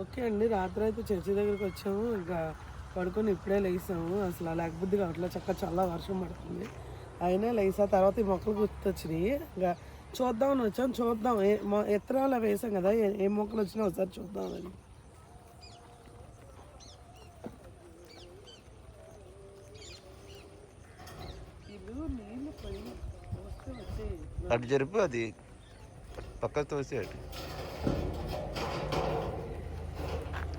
Okay అండి. రాత్రి అయితే చర్చి దగ్గరికి వచ్చాము. ఇంకా పడుకొని ఇప్పుడే లేసాము. అసలు లేకపోతే కావట్లేదు చక్క చాలా వర్షం పడుతుంది. అయినా లేసా. తర్వాత ఈ మొక్కలు గుర్తొచ్చినాయి. ఇంకా చూద్దామని వచ్చాం. చూద్దాం. ఏ మొ- ఎత్తనాలు అవి వేసాం కదా. ఏ- ఏ మొక్కలు వచ్చినా ఒకసారి చూద్దామని అటు జరిపి అది పక్క తోసి అటు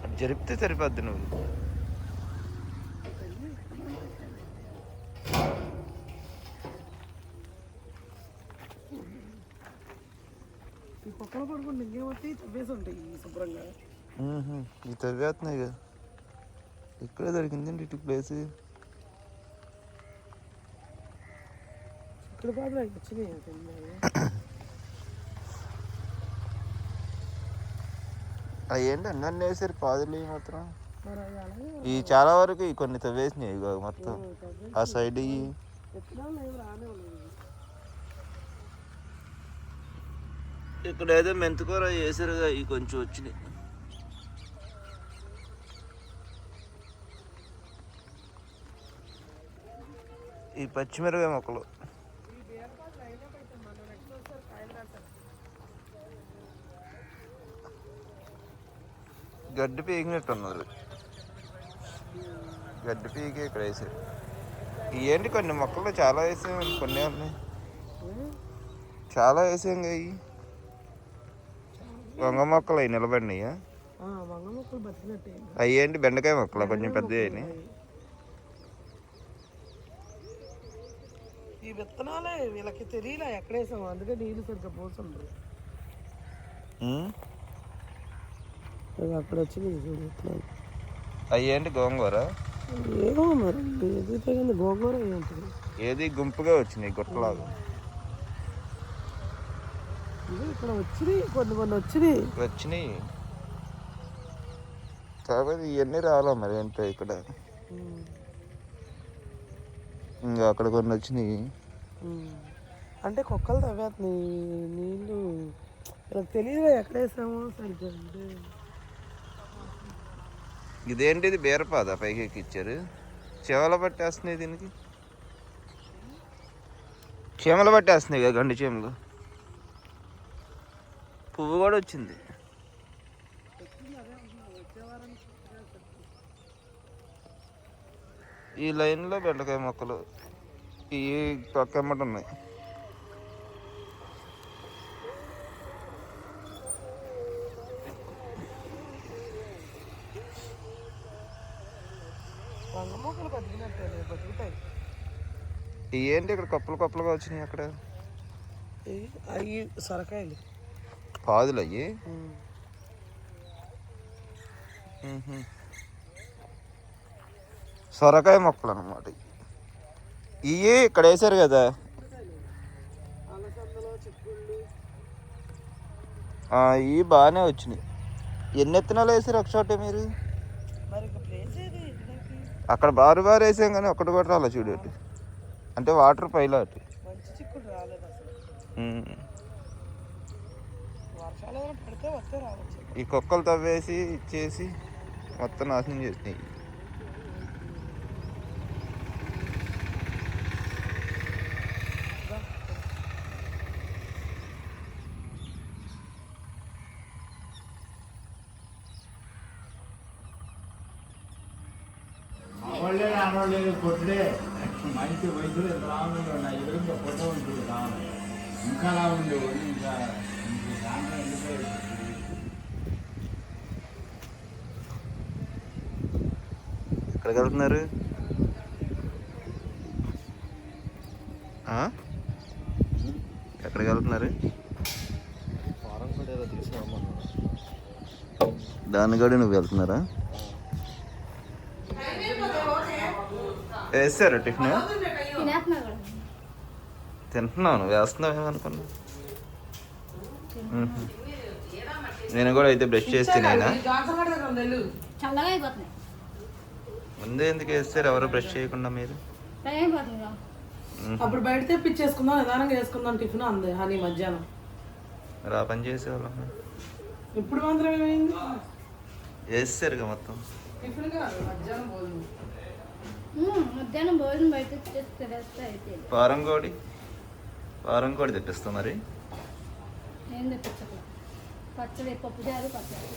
అటు జరిపితే సరిపోద్ది నువ్వు ఈ పక్కన పడుకుంటే ఇంకేమవుతాయి తవ్వేసి ఉంటాయి శుభ్రంగా మ్మ్హ్మ్. ఇది తవ్వేస్తున్నాయి కదా ఇక్కడే దొరికిందండి ఇటు ప్లేస్ ఇక్కడ పాత్ర వచ్చినాయి ఏంటి అన్నీ వేసారు పాదులు ఇవి మాత్రం. ఈ చాలా వరకు ఈ కొన్ని తవ్వేసినాయి ఇగో మొత్తం. ఆ సైడ్ ఉన్నాయి ఇక్కడ ఏదో మెంతుకూర వేసారు ఇవి కొంచెం వచ్చినాయి. ఈ పచ్చిమిరపకాయ మొక్కలు ఈ బీరపాత్ర అయినా పెట్టాం మనం నెక్స్ట్ ఒకసారి కాయలు రాసాం గడ్డి పీకినట్టు ఉన్నారు గడ్డి పీకి ఇక్కడ వేసారు ఏంటి కొన్ని మొక్కలు చాలా వేసాం కొన్ని ఉన్నాయి చాలా వేసాం కదా ఇవి వంగ మొక్కలు అవి నిలబడినాయా? అవి ఏంటి బెండకాయ మొక్కలు కొంచెం పెద్ద అయినాయి? ఈ విత్తనాలే వీళ్ళకి తెలియలే ఎక్కడేసాం అందుకే నీళ్ళు సరిగ్గా పోతుండ్రు అక్కడ వచ్చినాయి చూడు విత్తనాలు అవి ఏంటి గోంగూర? ఏమో మరి ఏది తగింది గోంగూర ఏంటిది ఏది గుంపుగా వచ్చినాయి గుట్టలాగా? ఇక్కడ వచ్చినాయి కొన్ని కొన్ని వచ్చినాయి వచ్చినాయి. కాకపోతే ఇవన్నీ రావాలా మరి ఏంటో ఇక్కడ? ఇంకా అక్కడ కొన్ని వచ్చినాయి. అంటే కుక్కలు తవ్వేస్తున్నాయి నీళ్ళు. తెలియదు ఎక్కడ వేసామో సరిగ్గా అంటే. ఇదేంటిది బీరపాద పైకి ఎక్కిచ్చారు? చెమల పట్టేస్తున్నాయి దీనికి. చీమలు పట్టేస్తున్నాయి కదా గండి చీమలు. పువ్వు కూడా వచ్చింది. ఈ లైన్లో బెండకాయ మొక్కలు ఈ పక్క ఉన్నాయి వంగ మొక్కలు బతికినట్టే బతుకుతాయి ఈ ఏంటి ఇక్కడ కప్పలు కప్పలుగా వచ్చినాయి అక్కడ? అవి సొరకాయలు. పాదులు అయ్యి. సొరకాయ మొక్కలు అనమాట ఇవి. ఇక్కడ వేసారు కదా? ఇవి బాగానే వచ్చినాయి. ఎన్ని ఎత్తనాలు వేసారు ఒక చోట మీరు? అక్కడ బారు బారు వేసాం కానీ ఒక్కటి కూడా రాలే చూడటి అంటే వాటర్ పైలాట్. ఈ కుక్కలు తవ్వేసి ఇచ్చేసి మొత్తం నాశనం చేసినాయి. మగవాళ్ళే కొట్టుడే మంచి వయసులో రాములు ఉన్నాయి ఎదురుగా ఫోటో ఉంటుంది రాము ఇంకా లా ఉండేవాడు ఇంకా ఇంక దాంట్లో వెళ్ళిపోయి ఎక్కడికి వెళ్తున్నారు? ఎక్కడికి వెళ్తున్నారు దాన్ని కూడా నువ్వు వెళ్తున్నారా? వేసారు టిఫిన్? నువ్వు వేస్తున్నావు ఏమనుకున్నా. నేను కూడా అయితే బ్రష్ చేసి తినేనా? చల్లగా అయిపోతున్నాయి. ముందే ఎందుకు వేస్తారు? ఎవరు బ్రష్ చేయకుండా మీరు. అప్పుడు బయట తెప్పించేసుకుందాం నిదానంగా వేసుకుందాం టిఫిన్ అంది అని మధ్యాహ్నం. ఆ పని చేసేవాళ్ళం ఇప్పుడు మాత్రం ఏమైంది? వేసేసారుగా మొత్తం. టిఫిన్ మధ్యాహ్నం భోజనం. మధ్యాహ్నం భోజనం బయట పారం కోడి? పారం కోడి తెప్పిస్తా మరి? ఏం తెప్పించట్లేదు పచ్చడి పప్పు చారు పచ్చడి.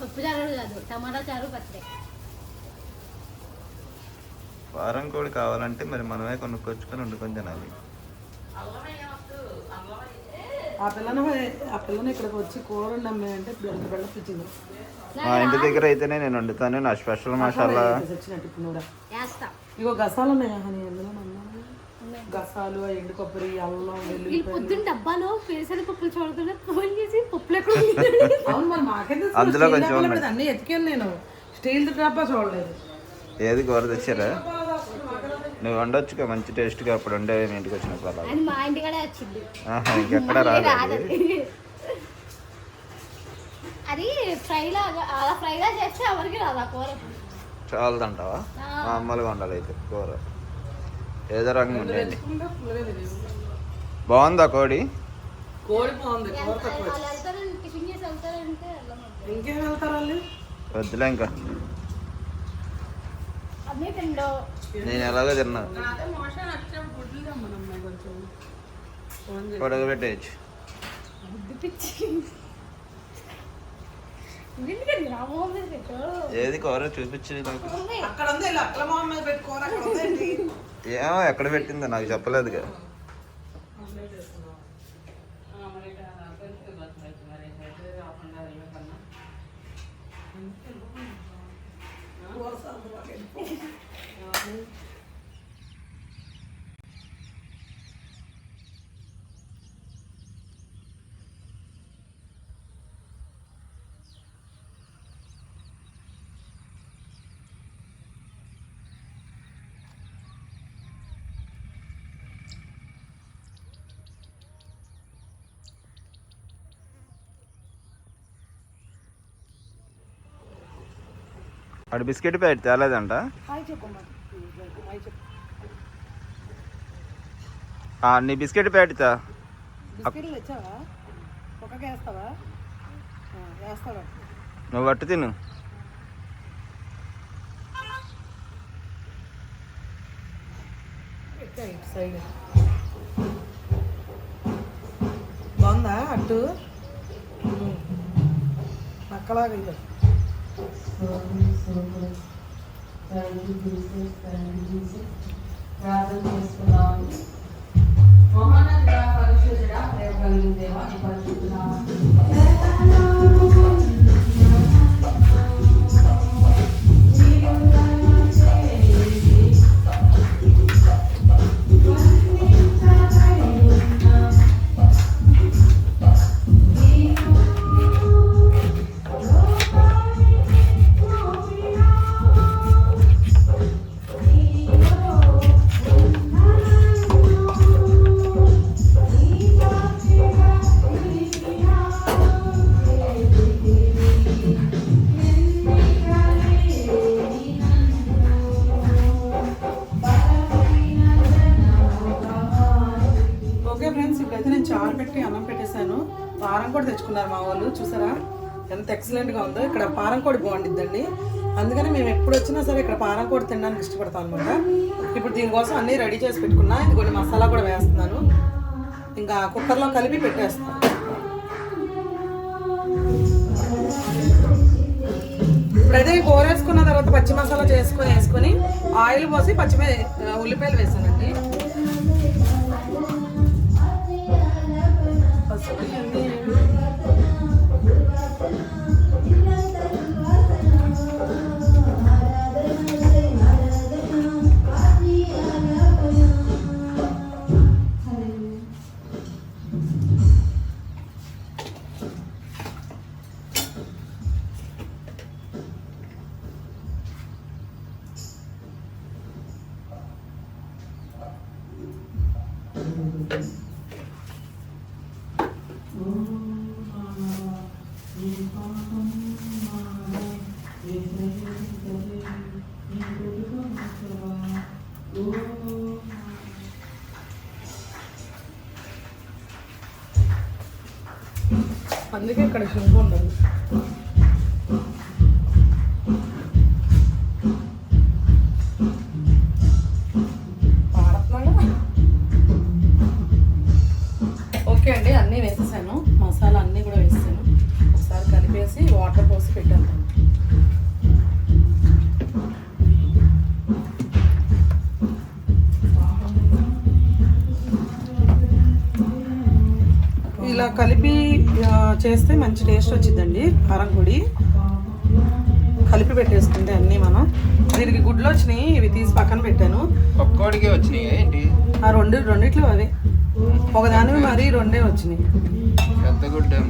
పప్పు చారు కూడా కాదు టమాటా చారు పచ్చడి. పారం కోడి కావాలంటే మరి మనమే కొనుక్కొచ్చుకొని వండుకొని తినాలి. ఆ పిల్లని ఆ పిల్లని ఇక్కడికి వచ్చి కూర నమ్మే అంటే బెల్ల బెల్ల పిచ్చింది మా ఇంటి దగ్గర అయితేనే నేను వండుతాను నా స్పెషల్ మసాలా ఇగో గసాలు ఉన్నాయి హనీ? ఎందులో గసాలు ఎండు కొబ్బరి అల్లం పొద్దున్న డబ్బాలో పేరుసరి పప్పులు చూడుతుంటే ఫోన్ చేసి పప్పులు ఎక్కడ ఉన్నాయి? అవును మరి మాకైతే అందులో కొంచెం అన్ని ఎతికాను నేను. స్టీల్ డబ్బా చూడలేదు. ఏది కూర తెచ్చారా? నువ్వు వండొచ్చుగా మంచి టేస్ట్గా అప్పుడు వండే మీ ఇంటికి వచ్చినప్పుడు అలా. అని మా ఇంటికాడే వచ్చింది. ఇంకెక్కడ రాదు ఫ్రైలా అలా ఫ్రైలా చేస్తే ఎవరికి రాదు ఆ కూర. చాలదంటావా? మామూలుగా ఉండాలి అయితే కూర. ఏదో రకంగా ఉండేది బాగుందా కోడి? కోడి బాగుంది కూర తక్కువ. ఇంకేం వద్దులే ఇంకా. నేను ఎలాగో తిన్నా. అదే మోషన్ వచ్చినప్పుడు గుడ్లు తెమ్మనమ్మా కొంచెం ఫోన్ చేసి. ఉడకబెట్టేయచ్చు బుద్ధి పిచ్చి ఎందుకండి రామోహన్ మీద పెట్టు ఏది కూర చూపించి నాకు. అక్కడ ఉంది అక్కడ ఉందేంటి ఏమో ఎక్కడ పెట్టిందో నాకు చెప్పలేదుగా. వాడు బిస్కెట్ ప్యాకెట్ తేలేదంట. నీ బిస్కెట్ ప్యాకెట్ తా. బిస్కెట్లు తెచ్చావా? ఒక్కగా వేస్తావా? ఆ, వేస్తాడా So good, so good. Thank you, Jesus. Thank you, Jesus. ప్రార్థన చేసుకున్నాము మహానంద పరిశుద్ధుడా ప్రేమ కలిగిన దేవా నీ ఉందో ఇక్కడ పారంకోడి బాగుండిద్దండి. అందుకని మేము ఎప్పుడు వచ్చినా సరే ఇక్కడ పారంకోడి తినడానికి ఇష్టపడతాం అనమాట ఇప్పుడు దీనికోసం అన్నీ రెడీ చేసి పెట్టుకున్నా. ఇది కొన్ని మసాలా కూడా వేస్తున్నాను. ఇంకా కుక్కర్లో కలిపి పెట్టేస్తాను. ఇప్పుడైతే ఈ కూర వేసుకున్న తర్వాత పచ్చి మసాలా చేసుకొని వేసుకొని ఆయిల్ పోసి పచ్చిమి ఉల్లిపాయలు వేసానండి. పసుపు అందుకే ఇక్కడ షింకు ఉండదు చేస్తే మంచి టేస్ట్ వచ్చిందండి కారం పొడి కలిపి పెట్టేసుకుంటే అన్నీ మనం. దీనికి గుడ్లు వచ్చినాయి ఇవి తీసి పక్కన పెట్టాను. ఒక్కోడికి వచ్చినాయి ఏంటి? ఆ రెండు రెండిట్లో అవే ఒకదానివి మరి రెండే వచ్చినాయి. పెద్ద గుడ్డ ఏం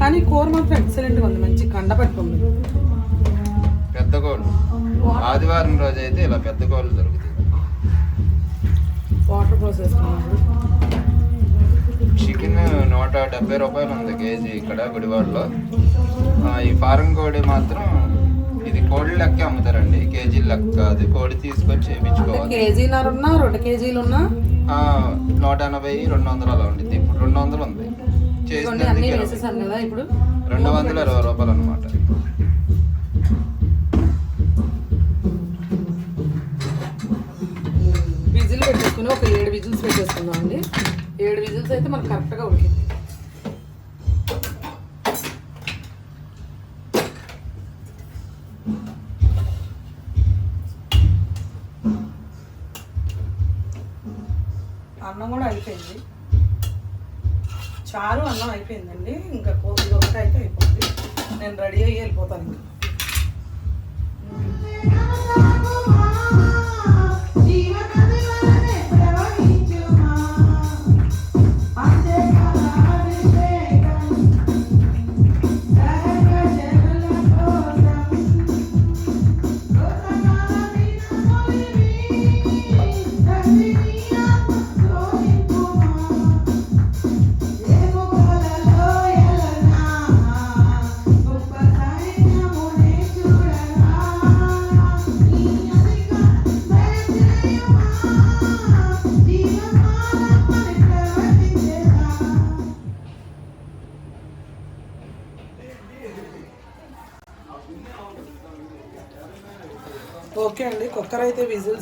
కానీ కూర మాత్రం ఎక్సలెంట్గా ఉంది మంచి కండ పట్టుకుంది పెద్ద కోళ్ళు ఆదివారం రోజు అయితే ఇలా పెద్ద కోళ్ళు దొరుకుతాయి. వాటర్ పోసేసుకున్నాను. చికెన్ నూట డెబ్బై రూపాయలు ఉంది కేజీ ఇక్కడ గుడివాడలో. ఈ ఫారం కోడి మాత్రం ఇది కోడి లెక్క అమ్ముతారండి. కేజీ లెక్క. అది కోడి తీసుకొచ్చి వేయించుకోవాలి. కేజీన్నర ఉన్నా రెండు కేజీలు ఉన్నా? నూట ఎనభై రెండు వందలు అలా ఉండిద్ది. ఇప్పుడు రెండు వందలు ఉంది. ఇప్పుడు. రెండు వందల ఇరవై రూపాయలు అనమాట విజిల్ పెట్టేసుకుని ఒక ఏడు విజిల్స్ పెట్టేసుకుందాం అండి విజిల్స్ అయితే మనకు కరెక్ట్గా ఉడికింది. అన్నం కూడా అయిపోయింది. చారు అన్నం అయిపోయిందండి. ఇంకా కోసి ఒకటి అయితే నేను రెడీ అయ్యి వెళ్ళిపోతాను ఇంకా.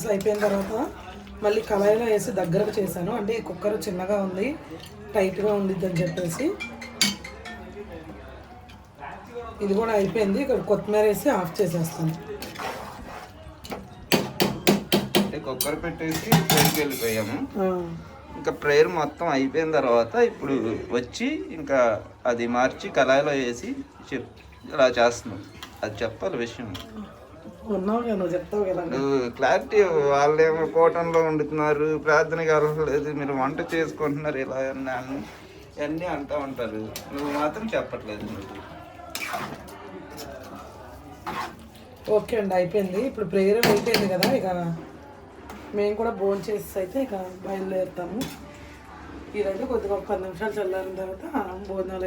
విజిల్స్ అయిపోయిన తర్వాత మళ్ళీ కళాయిలో వేసి దగ్గరకు చేశాను. అంటే ఈ కుక్కర్ చిన్నగా ఉంది టైట్గా ఉండిద్ది అని చెప్పేసి. ఇది కూడా అయిపోయింది. ఇక్కడ కొత్తిమీర వేసి ఆఫ్ చేసేస్తాను. కుక్కర్ పెట్టేసి ప్రేయర్కి వెళ్ళిపోయాము. ఇంకా ప్రేయర్ మొత్తం అయిపోయిన తర్వాత ఇప్పుడు వచ్చి ఇంకా అది మార్చి కళాయిలో వేసి చెప్ ఇలా చేస్తున్నాం. అది చెప్పాలి విషయం. క్లారిటీ వాళ్ళేమో కూటంలో వండుతున్నారు ప్రార్థనకి అర్హలేదు మీరు వంట చేసుకుంటున్నారు ఇలా అన్నాను ఇవన్నీ అంటూ ఉంటారు. నువ్వు మాత్రం చెప్పట్లేదు నువ్వు. ఓకే అండి అయిపోయింది. ఇప్పుడు ప్రేయర్ అయిపోయింది కదా ఇక మేము కూడా భోజనం చేసి అయితే ఇక బయలుదేరుతాము. ఈ రెండు కొద్దిగా ఒక పది నిమిషాలు చల్లారిన తర్వాత భోజనాలు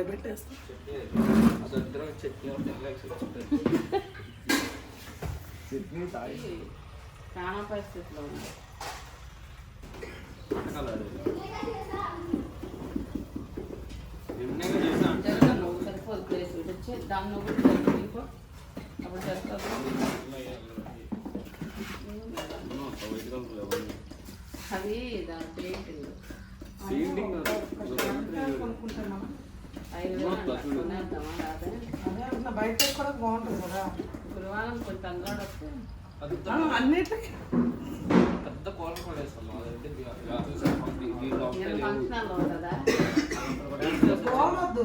చాలా పరిస్థితిలో ఉంది. నువ్వు సరిపోదు ప్లేస్ వచ్చి దాన్ని నువ్వు ఇంకో అప్పుడు జరుగుతుంది అది దాని పెయింటింగ్ బయట కూడా బాగుంటుంది కదా. గురువారం కొంచెం అందులో వస్తే ఆ, అన్నిటికీ నేను ఫంక్షన్ ఉంటుందా బాగోద్దు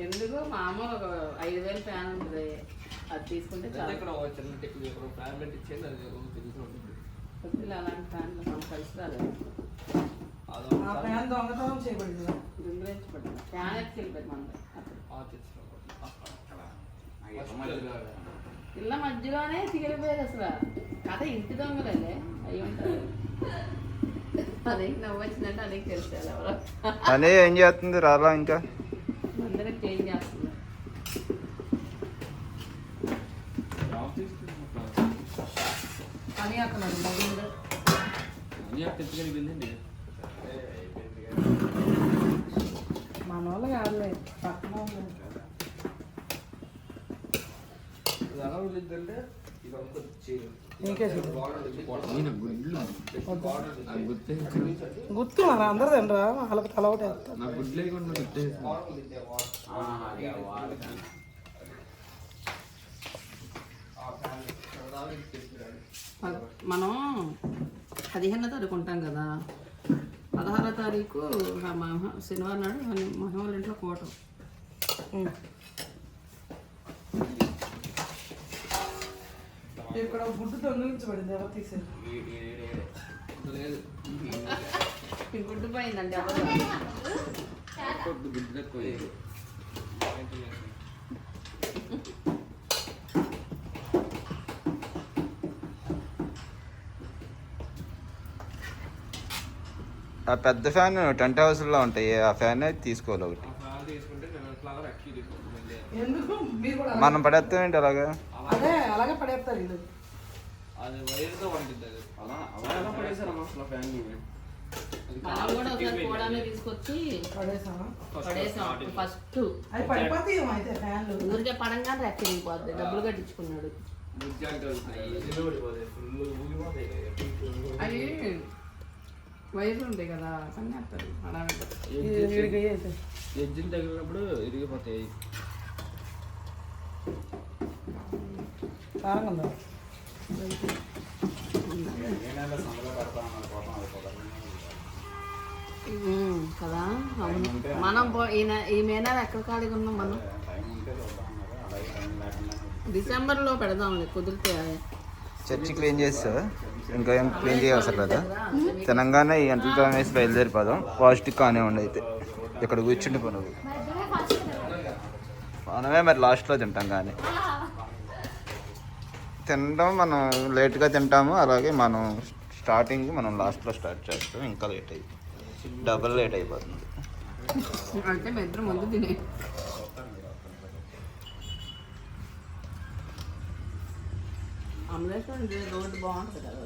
ఎందుకు మామూలు ఒక ఐదు వేలు ఫ్యాన్ ఉంటుంది అది తీసుకుంటే చాలా కొద్దిగా అలాంటి ఫ్యాన్లు మనం కలిసి రాలేదు ఆ ఫ్యాన్ దొంగతనం చేయబడింది కదా. దుమ్మించబడింది ఫ్యాన్ ఎత్తి వెళ్ళిపోయింది ఇళ్ళ మధ్యలోనే తిరిగిపోయేది అసలు. కథ ఇంటి దొంగలేలే అయి ఉంటుంది అదే నవ్వు వచ్చిందంటే అదే తెలిసేది ఎవరో. అనే ఏం చేస్తుంది? రాలా ఇంకా? అందరికి చేంజ్ చేస్తుంది అని అక్కడ నవ్వుంది. మన వాళ్ళు కాదులే పక్కన వాళ్ళు. ఎలా ఉండిద్దంటే నీకే చూడు ఈయన గుడ్లు ఆ గుర్తే. గుర్తు. మన అందరు తినరా వాళ్ళకి తల ఒకటి మనం పదిహేనో తారీఖు ఉంటాం కదా. పదహారో తారీఖు శనివారం నాడు వాళ్ళ ఇంట్లో కోటం. ఇక్కడ గుడ్డు దొంగిలించబడింది ఎవరు తీసారు ఈ గుడ్డు పోయిందండి ఎవరు? ఆ పెద్ద ఫ్యాన్ టెంట్ హౌస్లో ఉంటాయి. ఆ ఫ్యాన్ తీసుకోవాలి ఒకటి. ఎందుకు? మీరు కూడా మనం పడేస్తాం ఏంటి అలాగా? అదే అలాగే పడేస్తారు వీళ్ళు. మనం కూడా ఒకసారి కోడాన్ని తీసుకొచ్చి పడేసామా పడేసాం ఫస్ట్ అవి పడిపోతాయి ఏమో అయితే ఫ్యాన్లు. ఊరికే పడంగానే రెక్కడిపోద్ది డబ్బులు కట్టించుకున్నాడు. అవి వైర్లు ఉంటాయి కదా కన్నేస్తారు అడగదు వీడికి అయితే ఎజ్జిలు తగిలినప్పుడు ఇరిగిపోతాయి. కారంగా ఉందా ఉమ్, కదా? అవును. మనం ఈ మేనా ఎక్కడ ఖాళీగా ఉన్నాం మనం? డిసెంబర్లో పెడదాంలే కుదిరితే. చర్చి క్లీన్ చేస్తా ఇంకా ఏం క్లీన్ చేయవసరం లేదా? తెలంగాణ ఈ ఎంటలతో వేసి బయలుదేరిపోదాం పాజిటివ్ కానే ఉండి అయితే. ఇక్కడ కూర్చుండి పనులు. మనమే మరి లాస్ట్లో తింటాం కానీ. తినడం మనం లేట్గా తింటాము. అలాగే మనం స్టార్టింగ్ మనం లాస్ట్లో స్టార్ట్ చేస్తాం. ఇంకా లేట్ అయ్యి డబుల్ లేట్ అయిపోతుంది. అంటే ఇద్దరు ముందు తినే రోడ్డు బాగుంటుంది కదా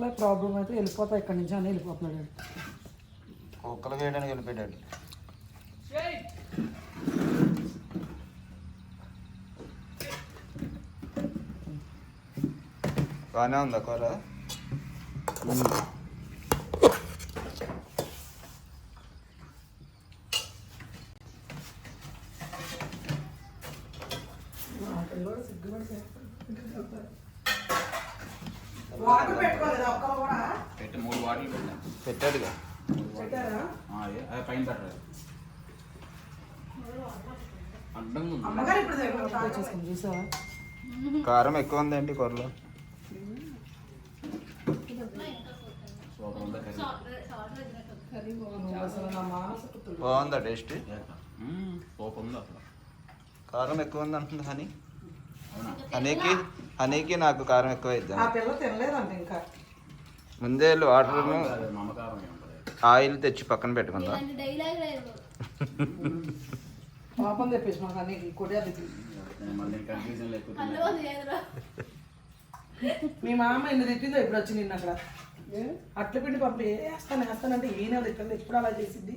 వల్ల ప్రాబ్లం అయితే వెళ్ళిపోతా ఇక్కడి నుంచి అని వెళ్ళిపోతున్నాడు కుక్కలు వేయడానికి వెళ్ళిపోయాడు. బాగానే ఉందా కూర? పెట్టి మూడు పెట్టాను పెట్టాడుగా. పెట్టారా? పైన పెట్టారు కారం ఎక్కువ ఉందేంటి కూరలో. బాగుందా టేస్ట్? మ్మ్, సూపర్ ఉంది అసలు కారం ఎక్కువ ఉంది అంటుంది హనీ. హనీకి హనీకి నాకు కారం ఎక్కువ ఆ ఇద్దాం పిల్ల తినలేదంట ఇంకా. ముందే వాటర్ను నమ్మకారం ఉంటుంది ఆయిల్ తెచ్చి పక్కన పెట్టుకుందాం? ఇలాంటి డైలాగ్ లేదు. పాపం మాకు అన్ని అందులో లేదురా. మీ మామ ఎన్ని తిట్టిందో ఇప్పుడు వచ్చి నిన్న అక్కడ? అట్ల పిండి పంపి వేస్తాను వేస్తానంటే ఈయన తిట్టండి ఎప్పుడు అలా చేసింది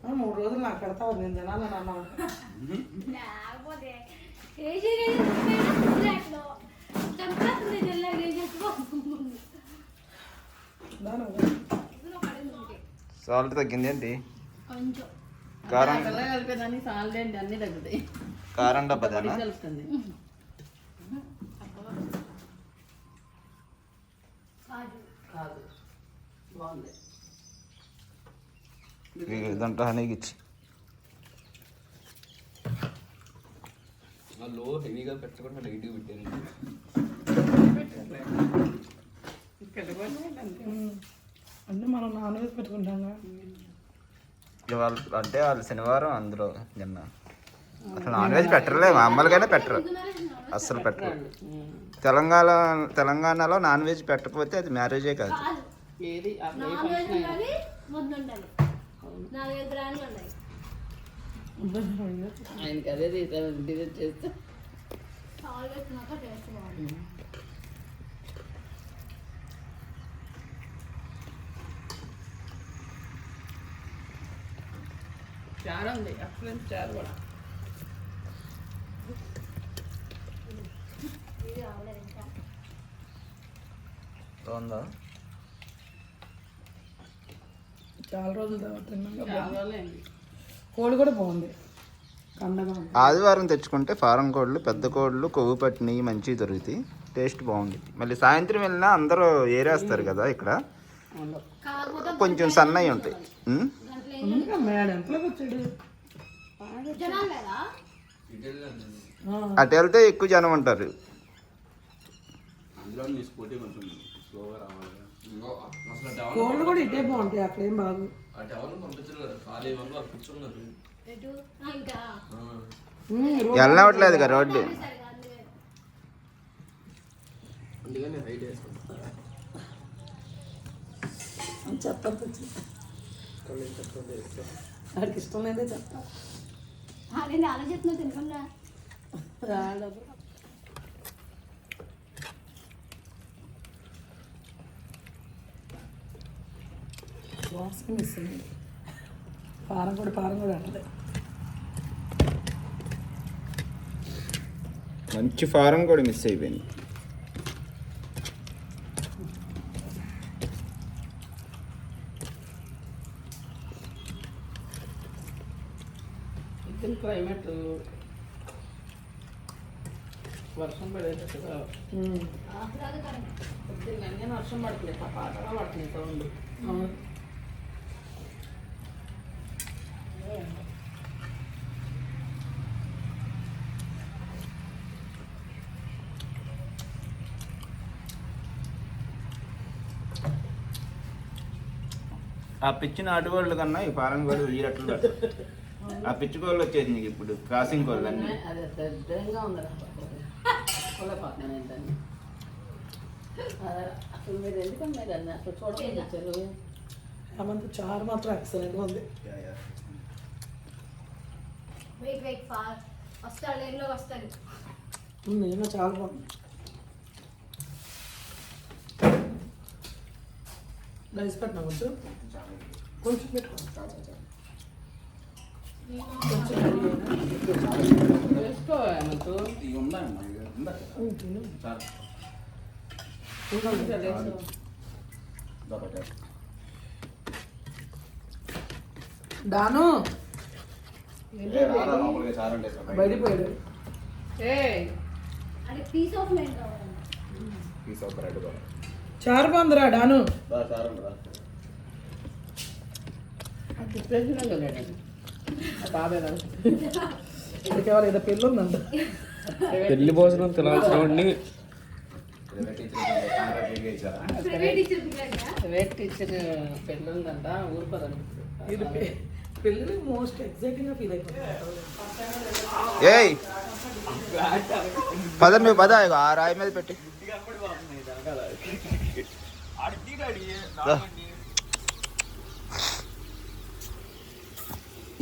ఆ, మూడు రోజులు నాకు పెడతావు నేను తినాలని అన్నాను లేకపోతే కేజీ కేజీ చంపేస్తుంది జిల్లా సాల్ట్ తగ్గింది ఏంటి? కొంచెం. కారం. కలిపేదాన్ని సాల్ట్ ఏంటి అన్ని తగ్గుతాయి. కారం డబ్బదేనా కలుస్తుంది కాదు కాదు. బాగుంది. ఇదంతా హనీకి ఇచ్చి. లో హెవీగా పెట్టకుండా లైట్గా పెట్టాను అంటే మనం నాన్ వెజ్ పెట్టుకుంటాం కదా. ఇవాళ అంటే వాళ్ళు శనివారం అందులో నిన్న. అసలు నాన్ వెజ్ పెట్టరులే మామూలుగానే పెట్టరు. అస్సలు పెట్టరు. తెలంగాణ తెలంగాణలో నాన్ వెజ్ పెట్టకపోతే అది మ్యారేజే కాదు. కాదు ఏది ఆయనకి అదే తీసాను డిలీట్ చేస్తే. చాలా ఉంది అసలు చారు కూడా. బాగుందా? చాలా రోజుల తర్వాత తిన్నాం. చాలా రోజులైంది. కోడి కూడా బాగుంది. ఆదివారం తెచ్చుకుంటే ఫారం కోళ్ళు పెద్ద కోళ్ళు కొవ్వు పట్టినవి మంచివి దొరుకుతాయి. టేస్ట్ బాగుంది. మళ్ళీ సాయంత్రం వెళ్ళినా అందరూ ఏరేస్తారు కదా ఇక్కడ. కొంచెం సన్నవి ఉంటాయి. ఉమ్? దాంట్లో అందుకే మేడం ఎంతలోకి వచ్చాడు జనాలు లేదా? ఆ, అటు వెళ్తే ఎక్కువ జనం ఉంటారు. కోళ్ళు కూడా ఇటే బాగుంటాయి. అక్కడేం ఉమ్, రో- వెళ్ళవట్లేదు కదా. రోడ్డు. సరిగా అందుకే అని చెప్పద్దు. వాడికి ఇష్టం లేదే చెప్తా. నేను ఆలోచిస్తున్నా తినకుండా. వాసన ఇస్తుంది పారం కూడా పారం కూడా అంటది. మంచి ఫారం కూడా మిస్ అయిపోయింది. క్లైమేట్ వర్షం పడేటట్టుగా. అన్నీ వర్షం పడుతుంది పాటగా పడుతుంది సౌండ్. ఆ పిచ్చి నాటుకోళ్ళు కన్నా ఈ ఫారం కోళ్ళు ఈ రెట్లు. ఆ పిచ్చి కోళ్ళు వచ్చేది నీకు ఇప్పుడు క్రాసింగ్ కోళ్ళు అన్నీ? అసలు చారు మాత్రం ఉంది. వెయిట్ వెయిట్ ఫార్ వస్తాడు లైన్లో వస్తాడు. ఉమ్, నేను చాలా బాగుంది. రైస్ పెట్టినా కొంచెం కొంచెం పెట్టుకో. డాను బయటిపోయాడు పీస్ ఆఫ్ మైండ్ కావాలి చారు బాగుందిరా డాను ఎవరు ఏదో పెళ్ళి ఉందంట. పెళ్ళి భోజనం తినాల్సిన వాడిని పెళ్ళి పెళ్ళి మోస్ట్ ఎక్సైటింగ్గా ఫీల్ అయిపోతుంది. ఏయ్! పద పద ఆ రాయి మీద పెట్టి.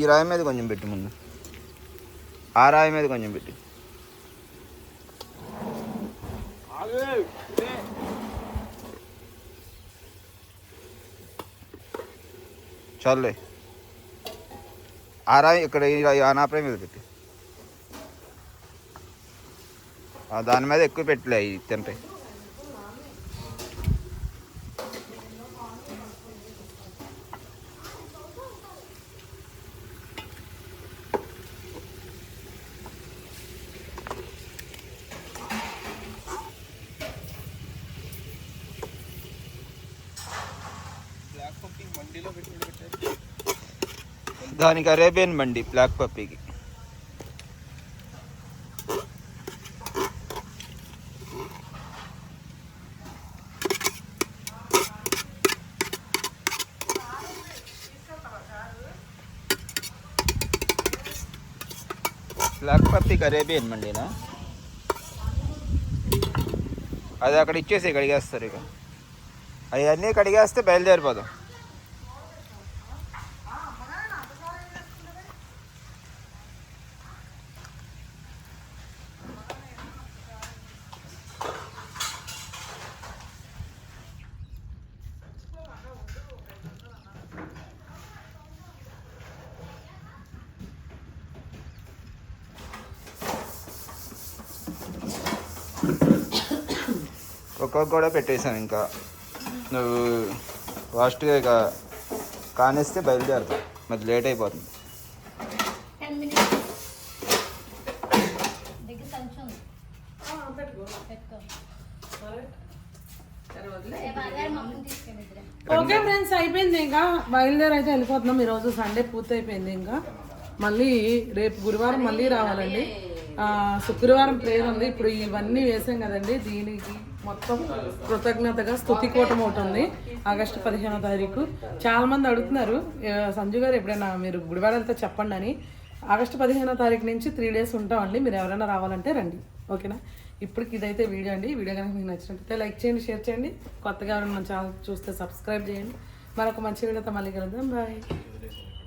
ఈ రాయి మీద కొంచెం పెట్టి ముందు. ఆ రాయి మీద కొంచెం పెట్టి. చాలే ఆ రాయి ఇక్కడ ఈ మీద పెట్టి. దాని మీద ఎక్కువ పెట్టలే అవి తింటాయి దానికి అరేబియన్ మండి బ్లాక్ పప్పీకి. బ్లాక్ పప్పీకి అరేబియన్ మండినా అది అక్కడ ఇచ్చేసి కడిగేస్తారు ఇక. అవన్నీ కడిగేస్తే బయలుదేరిపోదాం. ఒక్కొక్క కూడా పెట్టేశాను ఇంకా. నువ్వు ఫాస్ట్గా ఇక కానిస్తే బయలుదేరుతావు. మరి లేట్ అయిపోతుంది. ఓకే ఫ్రెండ్స్ అయిపోయింది ఇంకా. బయలుదేరి అయితే వెళ్ళిపోతున్నాం. ఈరోజు సండే పూర్తి అయిపోయింది ఇంకా. మళ్ళీ రేపు గురువారం మళ్ళీ రావాలండి. శుక్రవారం ప్రేయర్ ఉంది. ఇప్పుడు ఇవన్నీ వేసాం కదండి. దీనికి మొత్తం కృతజ్ఞతగా స్తుతి కూటం ఒకటి ఉంది ఆగస్టు పదిహేనో తారీఖు. చాలా మంది అడుగుతున్నారు సంజు గారు ఎప్పుడైనా మీరు గుడివాడ వెళ్తే చెప్పండి అని. ఆగస్టు పదిహేనో తారీఖు నుంచి త్రీ డేస్ ఉంటామండి. మీరు ఎవరైనా రావాలంటే రండి. ఓకేనా? ఇప్పటికి ఇదైతే వీడియో అండి. వీడియో కనుక మీకు నచ్చినట్లయితే లైక్ చేయండి షేర్ చేయండి. కొత్తగా ఎవరైనా మన ఛానల్ చూస్తే సబ్స్క్రైబ్ చేయండి. మరొక మంచి వీడియోతో మళ్ళీ కలుద్దాం. బాయ్.